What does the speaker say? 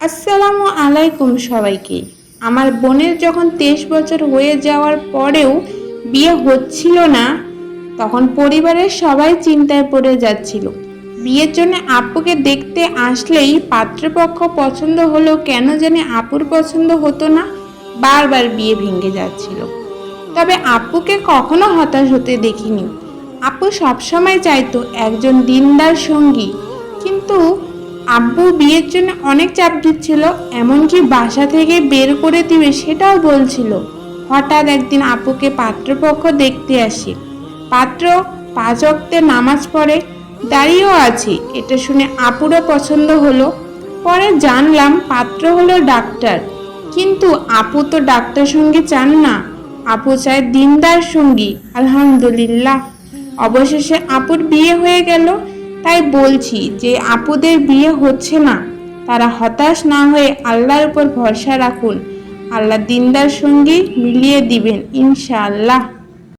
আসসালামু আলাইকুম সবাইকে। আমার বোনের যখন তেইশ বছর হয়ে যাওয়ার পরেও বিয়ে হচ্ছিল না, তখন পরিবারের সবাই চিন্তায় পড়ে যাচ্ছিল। বিয়ের জন্য আপুকে দেখতে আসলেই পাত্রপক্ষ পছন্দ হলেও কেন জানি আপুর পছন্দ হতো না, বারবার বিয়ে ভেঙে যাচ্ছিল। তবে আপুকে কখনো হতাশ হতে দেখিনি। আপু সবসময় চাইতো একজন দিনদার সঙ্গী, কিন্তু আব্বু বিয়ের জন্য অনেক চাপ দিচ্ছিল, এমনকি বাসা থেকে বের করে দিবে সেটাও বলছিল। হঠাৎ একদিন আপুকে পাত্রপক্ষ দেখতে আসি। পাত্র, পাঁচ অক্তে নামাজ পড়ে, দাঁড়িয়েও আছি। এটা শুনে আপুরও পছন্দ হলো। পরে জানলাম পাত্র হলো ডাক্তার। কিন্তু আপু তো ডাক্তার সঙ্গী চান না। আপু চায় দিনদার সঙ্গী, আলহামদুলিল্লাহ। অবশেষে আপুর বিয়ে হয়ে গেল। তাই বলছি যে আপুদের বিয়ে হচ্ছে না। তারা হতাশ না হয়ে আল্লাহর উপর ভরসা রাখুন। আল্লাহ দিনদার সঙ্গী মিলিয়ে দিবেন, ইনশাআল্লাহ।